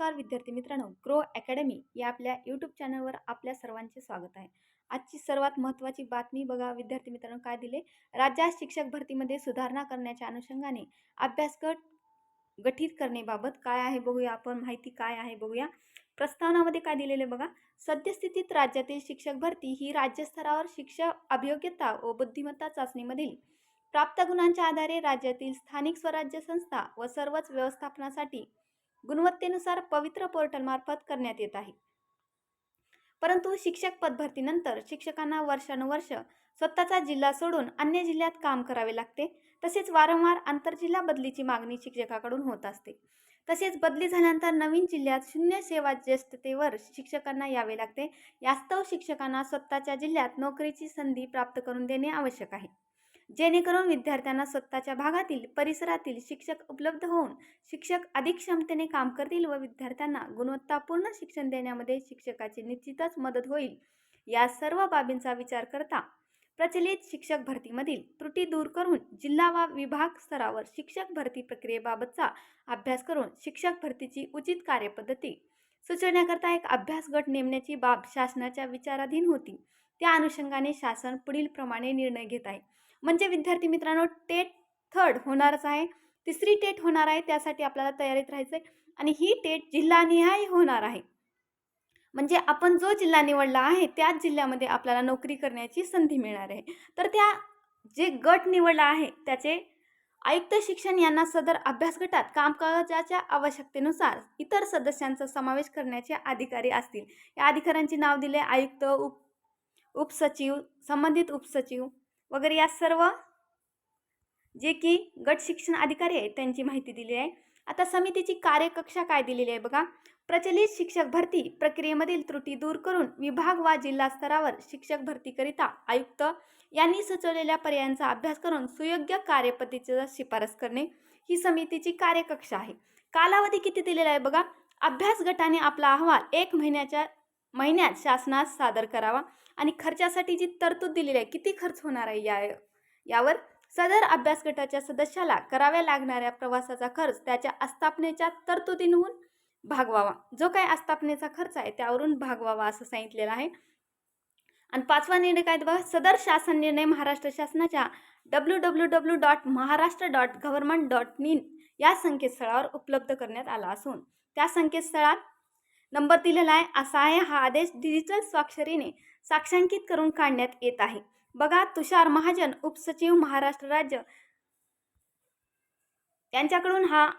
नमस्कार विद्यार्थी मित्रांनो. ग्रो अकॅडमी या आपल्या यूट्यूब चॅनलवर आपल्या सर्वांचे स्वागत आहे. आजची सर्वात महत्त्वाची बातमी बघा विद्यार्थी मित्रांनो काय दिले? राज्यात शिक्षक भरतीमध्ये सुधारणा करण्याच्या अनुषंगाने अभ्यासगट गठीत करण्याबाबत काय आहे बघूया आपण माहिती काय आहे बघूया. प्रस्तावनामध्ये काय दिलेले बघा? सद्यस्थितीत राज्यातील शिक्षक भरती ही राज्यस्तरावर शिक्षक अभियोग्यता व बुद्धिमत्ता चाचणीमधील प्राप्त गुणांच्या आधारे राज्यातील स्थानिक स्वराज्य संस्था व सर्वच व्यवस्थापनासाठी गुणवत्तेनुसार पवित्र पोर्टलमार्फत करण्यात येत आहे. परंतु शिक्षक पदभरतीनंतर शिक्षकांना वर्षानुवर्ष स्वतःचा जिल्हा सोडून अन्य जिल्ह्यात काम करावे लागते. तसेच वारंवार आंतरजिल्हा बदलीची मागणी शिक्षकाकडून होत असते. तसेच बदली झाल्यानंतर नवीन जिल्ह्यात शून्य सेवा ज्येष्ठतेवर शिक्षकांना यावे लागते. यास्तव शिक्षकांना स्वतःच्या जिल्ह्यात नोकरीची संधी प्राप्त करून देणे आवश्यक आहे. जेणेकरून विद्यार्थ्यांना स्वतःच्या भागातील परिसरातील शिक्षक उपलब्ध होऊन शिक्षक अधिक क्षमतेने काम करतील व विद्यार्थ्यांना गुणवत्तापूर्ण शिक्षण देण्यामध्ये शिक्षकाची निश्चितच मदत होईल. या सर्व बाबींचा विचार करता प्रचलित शिक्षक भरतीमधील त्रुटी दूर करून जिल्हा व विभाग स्तरावर शिक्षक भरती प्रक्रियेबाबतचा अभ्यास करून शिक्षक भरतीची उचित कार्यपद्धती सुचवण्याकरता एक अभ्यास गट नेमण्याची बाब शासनाच्या विचाराधीन होती. त्या अनुषंगाने शासन पुढील प्रमाणे निर्णय घेत आहे. म्हणजे विद्यार्थी मित्रांनो टेट थर्ड होणारच आहे. तिसरी टेट होणार आहे त्यासाठी आपल्याला तयारीत राहायचं आहे आणि ही टेट जिल्हानिहाय होणार आहे. म्हणजे आपण जो जिल्हा निवडला आहे त्याच जिल्ह्यामध्ये आपल्याला नोकरी करण्याची संधी मिळणार आहे. तर त्या जे गट निवडला आहे त्याचे आयुक्त शिक्षण यांना सदर अभ्यास गटात कामकाजाच्या आवश्यकतेनुसार इतर सदस्यांचा समावेश करण्याचे अधिकारी असतील. या अधिकाऱ्यांची नाव दिले आयुक्त उप उपसचिव संबंधित उपसचिव वगैरे या सर्व जे की गट शिक्षण अधिकारी आहेत त्यांची माहिती दिली आहे. आता समितीची कार्यकक्षा काय दिलेली आहे बघा. प्रचलित शिक्षक भरती प्रक्रियेमधील त्रुटी दूर करून विभाग वा जिल्हा स्तरावर शिक्षक भरतीकरिता आयुक्त यांनी सुचवलेल्या पर्यायांचा अभ्यास करून सुयोग्य कार्यपद्धतीचा शिफारस करणे ही समितीची कार्यकक्षा आहे. कालावधी किती दिलेला आहे बघा. अभ्यास गटाने आपला अहवाल एक महिन्याच्या महिन्यात शासनास सादर करावा आणि खर्चासाठी जी तरतूद दिलेली आहे किती खर्च होणार आहे या यावर सदर अभ्यास गटाच्या सदस्याला कराव्या लागणाऱ्या प्रवासाचा खर्च त्याच्या आस्थापनेच्या तरतुदींहून भागवावा. जो काही आस्थापनेचा खर्च आहे त्यावरून भागवावा असं सांगितलेलं आहे. आणि पाचवा निर्णय काय बघा सदर शासन निर्णय महाराष्ट्र शासनाच्या W W W dot Maharashtra dot government dot in या संकेतस्थळावर उपलब्ध करण्यात आला असून त्या संकेतस्थळात नंबर दिलेला आहे. असा आहे. हा आदेश डिजिटल स्वाक्षरीने साक्षांकित करून काढण्यात येत आहे. बघा तुषार महाजन उपसचिव महाराष्ट्र राज्य त्यांच्याकडून हा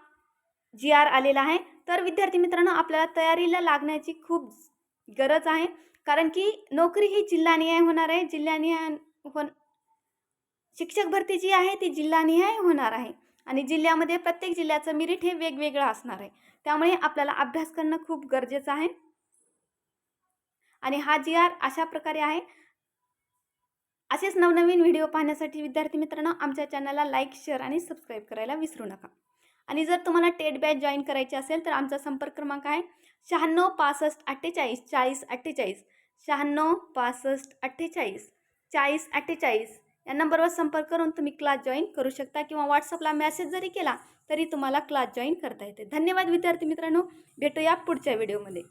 जी आर आलेला आहे. तर विद्यार्थी मित्रांनो आपल्याला तयारीला लागण्याची खूप गरज आहे. कारण की नोकरी ही जिल्हानिहाय होणार आहे. जिल्हानिहाय हो शिक्षक भरती जी आहे ती जिल्हानिहाय होणार आहे. आणि जिल्ह्यामध्ये प्रत्येक जिल्ह्याचं मिरिट हे वेगवेगळं असणार आहे. त्यामुळे आपल्याला अभ्यास करणं खूप गरजेचं आहे. आणि हा जी आर अशा प्रकारे आहे. असेच नवनवीन व्हिडिओ पाहण्यासाठी विद्यार्थी मित्रांनो आमच्या चॅनलला लाईक शेअर आणि सबस्क्राईब करायला विसरू नका. आणि जर तुम्हाला टेट बॅच जॉईन करायची असेल तर आमचा संपर्क क्रमांक आहे शहाण्णव पासष्ट अठ्ठेचाळीस चाळीस अठ्ठेचाळीस. शहाण्णव पासष्ट अठ्ठेचाळीस चाळीस अठ्ठेचाळीस. या नंबरवर संपर्क करून तुम्ही क्लास जॉईन करू शकता किंवा व्हॉट्सअपला मेसेज जरी केला तरी तुम्हाला क्लास जॉईन करता येते. धन्यवाद विद्यार्थी मित्रांनो. भेटूया पुढच्या व्हिडिओमध्ये